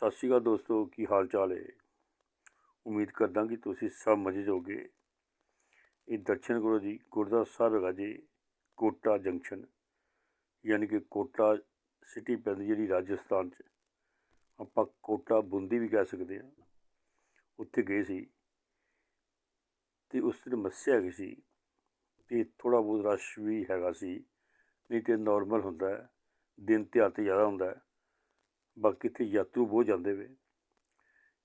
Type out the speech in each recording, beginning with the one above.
ਸਤਿ ਸ਼੍ਰੀ ਅਕਾਲ ਦੋਸਤੋ, ਕੀ ਹਾਲ ਚਾਲ ਹੈ? ਉਮੀਦ ਕਰਦਾ ਕਿ ਤੁਸੀਂ ਸਭ ਮਜ਼ੇ 'ਚ ਹੋਗੇ ਇਹ ਦਰਸ਼ਨ ਗੁਰੂ ਜੀ ਗੁਰਦੁਆਰਾ ਸਾਹਿਬ ਹੈਗਾ ਜੀ, ਕੋਟਾ ਜੰਕਸ਼ਨ। ਯਾਨੀ ਕਿ ਕੋਟਾ ਸਿਟੀ ਪੈਂਦੀ ਜਿਹੜੀ ਰਾਜਸਥਾਨ 'ਚ। ਆਪਾਂ ਕੋਟਾ ਬੁੰਦੀ ਵੀ ਕਹਿ ਸਕਦੇ ਹਾਂ। ਉੱਥੇ ਗਏ ਸੀ। ਤੇ ਉਸ ਦਿਨ ਮੱਸਿਆ ਹੈਗੀ ਸੀ। ਤੇ ਥੋੜਾ ਬਹੁਤ ਰਸ਼ ਵੀ ਹੈਗਾ ਸੀ। ਨਹੀਂ ਤੇ ਨਾਰਮਲ ਹੁੰਦਾ ਦਿਨ ਤਿਆਰ ਤੇ ਜ਼ਿਆਦਾ ਹੁੰਦਾ ਬਾਕੀ ਇੱਥੇ ਯਾਤਰੂ ਬਹੁਤ ਜਾਂਦੇ ਵੇ।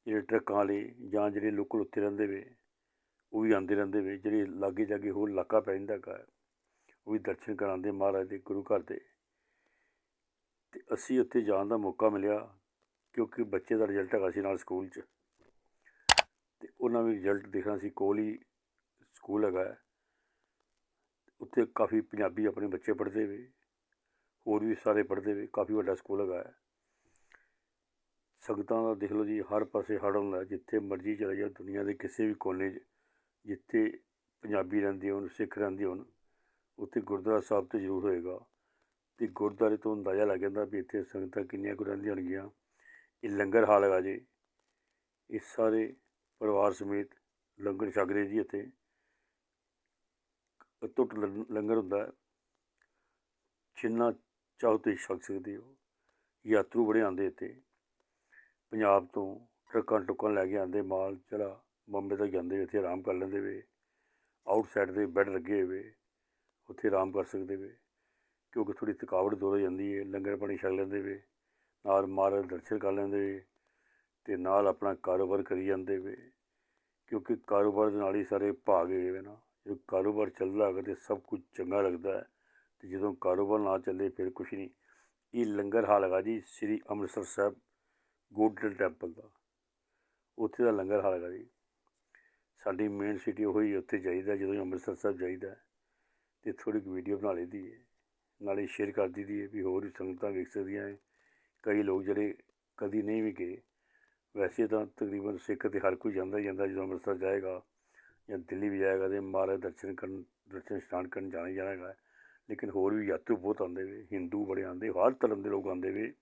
ਜਿਹੜੇ ਟਰੱਕਾਂ ਵਾਲੇ ਜਾਂ ਜਿਹੜੇ ਲੋਕਲ ਉੱਥੇ ਰਹਿੰਦੇ ਵੇ, ਉਹ ਵੀ ਆਉਂਦੇ ਰਹਿੰਦੇ ਵੇ। ਜਿਹੜੇ ਲਾਗੇ ਜਾਗੇ ਹੋਰ ਇਲਾਕਾ ਪੈ ਜਾਂਦਾ ਹੈਗਾ, ਉਹ ਵੀ ਦਰਸ਼ਨ ਕਰਾਉਂਦੇ ਮਹਾਰਾਜ ਦੇ ਗੁਰੂ ਘਰ ਦੇ। ਤੇ ਅਸੀਂ ਉੱਥੇ ਜਾਣ ਦਾ ਮੌਕਾ ਮਿਲਿਆ, ਕਿਉਂਕਿ ਬੱਚੇ ਦਾ ਰਿਜ਼ਲਟ ਹੈਗਾ ਸੀ ਨਾਲ ਸਕੂਲ 'ਚ। ਤੇ ਉਹਨਾਂ ਵੀ ਰਿਜ਼ਲਟ ਦੇਖਣਾ ਸੀ, ਕੋਲ ਹੀ ਸਕੂਲ ਹੈਗਾ ਹੈ। ਉੱਥੇ ਕਾਫੀ ਪੰਜਾਬੀ ਆਪਣੇ ਬੱਚੇ ਪੜ੍ਹਦੇ ਵੇ, ਹੋਰ ਵੀ ਸਾਰੇ ਪੜ੍ਹਦੇ ਵੇ, ਕਾਫੀ ਵੱਡਾ ਸਕੂਲ ਹੈਗਾ ਹੈ। ਸੰਗਤਾਂ ਦਾ ਦੇਖ ਲਓ ਜੀ, ਹਰ ਪਾਸੇ ਹੜ੍ਹ ਹੁੰਦਾ, ਜਿੱਥੇ ਮਰਜ਼ੀ ਚਲੇ ਜਾਓ, ਦੁਨੀਆ ਦੇ ਕਿਸੇ ਵੀ ਕੋਨੇ 'ਚ, ਜਿੱਥੇ ਪੰਜਾਬੀ ਰਹਿੰਦੇ ਹੋਣ, ਸਿੱਖ ਰਹਿੰਦੇ ਹੋਣ, ਉੱਥੇ ਗੁਰਦੁਆਰਾ ਸਾਹਿਬ ਤੇ ਜ਼ਰੂਰ ਹੋਏਗਾ। ਤੇ ਗੁਰਦੁਆਰੇ ਤੋਂ ਅੰਦਾਜ਼ਾ ਲੱਗ ਜਾਂਦਾ ਵੀ ਇੱਥੇ ਸੰਗਤਾਂ ਕਿੰਨੀਆਂ ਕੁ ਰਹਿੰਦੀਆਂ ਹੋਣਗੀਆਂ। ਇਹ ਲੰਗਰ ਹਾਲ ਹੈਗਾ ਜੀ। ਇਹ ਸਾਰੇ ਪਰਿਵਾਰ ਸਮੇਤ ਲੰਗਰ ਛਕ ਰਹੇ ਜੀ ਇੱਥੇ। ਅਟੁੱਟ ਲੰ- ਲੰਗਰ ਹੁੰਦਾ ਜਿੰਨਾ ਚਾਹੋ ਤੁਸੀਂ ਛਕ ਸਕਦੇ ਹੋ। ਯਾਤਰੂ ਬੜੇ ਆਉਂਦੇ ਇੱਥੇ। ਪੰਜਾਬ ਤੋਂ ਟਰੱਕਾਂ ਟੁੱਕਾਂ ਲੈ ਕੇ ਆਉਂਦੇ, ਮਾਲ ਚਲਾ, ਬੰਬੇ ਤੱਕ ਜਾਂਦੇ ਇੱਥੇ ਆਰਾਮ ਕਰ ਲੈਂਦੇ ਵੇ। ਆਊਟਸਾਈਡ ਦੇ ਬੈੱਡ ਲੱਗੇ ਹੋਏ ਉੱਥੇ ਆਰਾਮ ਕਰ ਸਕਦੇ ਵੇ। ਕਿਉਂਕਿ ਥੋੜੀ ਥਕਾਵਟ ਦੂਰ ਹੋ ਜਾਂਦੀ ਹੈ ਲੰਗਰ ਪਾਣੀ ਛਕ ਲੈਂਦੇ ਵੇ, ਨਾਲ ਮਹਾਰਾਜ ਦੇ ਦਰਸ਼ਨ ਕਰ ਲੈਂਦੇ ਵੇ ਤੇ ਨਾਲ ਆਪਣਾ ਕਾਰੋਬਾਰ ਕਰੀ ਜਾਂਦੇ ਵੇ। ਕਿਉਂਕਿ ਕਾਰੋਬਾਰ ਦੇ ਨਾਲ ਹੀ ਸਾਰੇ ਭਾਗ ਹੈਗੇ ਵੇ ਨਾ। ਜਦੋਂ ਕਾਰੋਬਾਰ ਚੱਲਦਾ ਹੈਗਾ ਤੇ ਸਭ ਕੁਝ ਚੰਗਾ ਲੱਗਦਾ ਹੈ ਤੇ ਜਦੋਂ ਕਾਰੋਬਾਰ ਨਾ ਚੱਲੇ ਫਿਰ ਕੁਛ ਨਹੀਂ। ਇਹ ਲੰਗਰ ਹਾਲ ਹੈਗਾ ਜੀ, ਸ੍ਰੀ ਅੰਮ੍ਰਿਤਸਰ ਸਾਹਿਬ ਗੋਲਡਨ ਟੈਂਪਲ ਦਾ। ਉੱਥੇ ਦਾ ਲੰਗਰ ਹਾਲ ਹੈਗਾ ਜੀ। ਸਾਡੀ ਮੇਨ ਸਿਟੀ ਉਹੀ ਉੱਥੇ ਜਾਈਦਾ ਜਦੋਂ ਅੰਮ੍ਰਿਤਸਰ ਸਾਹਿਬ ਜਾਈਦਾ ਹੈ ਤੇ ਥੋੜੀ ਕੁ ਵੀਡੀਓ ਬਣਾ ਲਈਦੀ ਹੈ। ਨਾਲੇ ਸ਼ੇਅਰ ਕਰ ਦਿੱਤੀ ਹੈ ਵੀ ਹੋਰ ਵੀ ਸੰਗਤਾਂ ਵੇਖ ਸਕਦੀਆਂ ਹੈ ਕਈ ਲੋਕ ਜਿਹੜੇ ਕਦੀ ਨਹੀਂ ਵੀ ਗਏ। ਵੈਸੇ ਤਾਂ ਤਕਰੀਬਨ ਸਿੱਖ ਤੇ ਹਰ ਕੋਈ ਜਾਂਦਾ ਹੀ ਜਾਂਦਾ ਜਦੋਂ ਅੰਮ੍ਰਿਤਸਰ ਜਾਏਗਾ ਜਾਂ ਦਿੱਲੀ ਵੀ ਜਾਏਗਾ ਤੇ ਮਹਾਰਾਜ ਦਰਸ਼ਨ ਕਰਨ, ਦਰਸ਼ਨ ਇਸ਼ਨਾਨ ਕਰਨ ਜਾਣਾ ਹੀ ਜਾਣਾ ਹੈਗਾ। ਲੇਕਿਨ ਹੋਰ ਵੀ ਯਾਤਰੂ ਬਹੁਤ ਆਉਂਦੇ ਵੇ ਹਿੰਦੂ ਬੜੇ ਆਉਂਦੇ, ਹਰ ਧਰਮ ਦੇ ਲੋਕ ਆਉਂਦੇ ਵੇ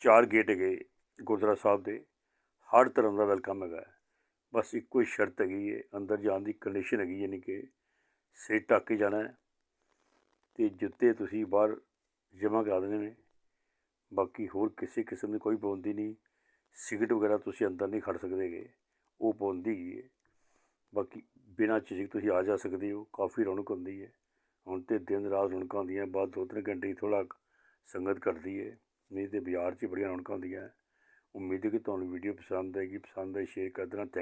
ਚਾਰ ਗੇਟ ਗਏ ਗੁਰਦੁਆਰਾ ਸਾਹਿਬ ਦੇ ਹਰ ਧਰਮ ਦਾ ਵੈਲਕਮ ਹੈਗਾ ਬਸ ਇੱਕੋ ਹੀ ਸ਼ਰਤ ਹੈਗੀ ਹੈ, ਅੰਦਰ ਜਾਣ ਦੀ ਕੰਡੀਸ਼ਨ ਹੈਗੀ ਯਾਨੀ ਕਿ ਸਿਰ ਢੱਕ ਕੇ ਜਾਣਾ ਹੈ ਤੇ ਜੁੱਤੇ ਤੁਸੀਂ ਬਾਹਰ ਜਮ੍ਹਾਂ ਕਰਾ ਦੇਣੇ ਨੇ। ਬਾਕੀ ਹੋਰ ਕਿਸੇ ਕਿਸਮ ਦੀ ਕੋਈ ਪਾਬੰਦੀ ਨਹੀਂ, ਸਿਗਰਟ ਵਗੈਰਾ ਤੁਸੀਂ ਅੰਦਰ ਨਹੀਂ ਖੜ ਸਕਦੇਗੇ ਉਹ ਪਾਬੰਦੀ ਹੈਗੀ ਹੈ। ਬਾਕੀ ਬਿਨਾਂ ਝਿਜਕ ਤੁਸੀਂ ਆ ਜਾ ਸਕਦੇ ਹੋ, ਕਾਫੀ ਰੌਣਕ ਹੁੰਦੀ ਹੈ। ਹੁਣ ਤੇ ਦਿਨ ਰਾਤ ਰੌਣਕਾਂ ਹੁੰਦੀਆਂ, ਬਾਅਦ ਦੋ ਤਿੰਨ ਘੰਟੇ ਹੀ ਥੋੜ੍ਹਾ ਸੰਗਤ ਕਰਦੀ ਹੈ, ਨਹੀਂ ਤੇ ਬਾਜ਼ਾਰ 'ਚ ਬੜੀਆਂ ਰੌਣਕਾਂ ਹੁੰਦੀਆਂ। ਉਮੀਦ ਹੈ ਕਿ ਤੁਹਾਨੂੰ ਵੀਡੀਓ ਪਸੰਦ ਆਏਗੀ ਪਸੰਦ ਆਈ ਸ਼ੇਅਰ ਕਰ ਦੇਣਾ ਥੈਂਕ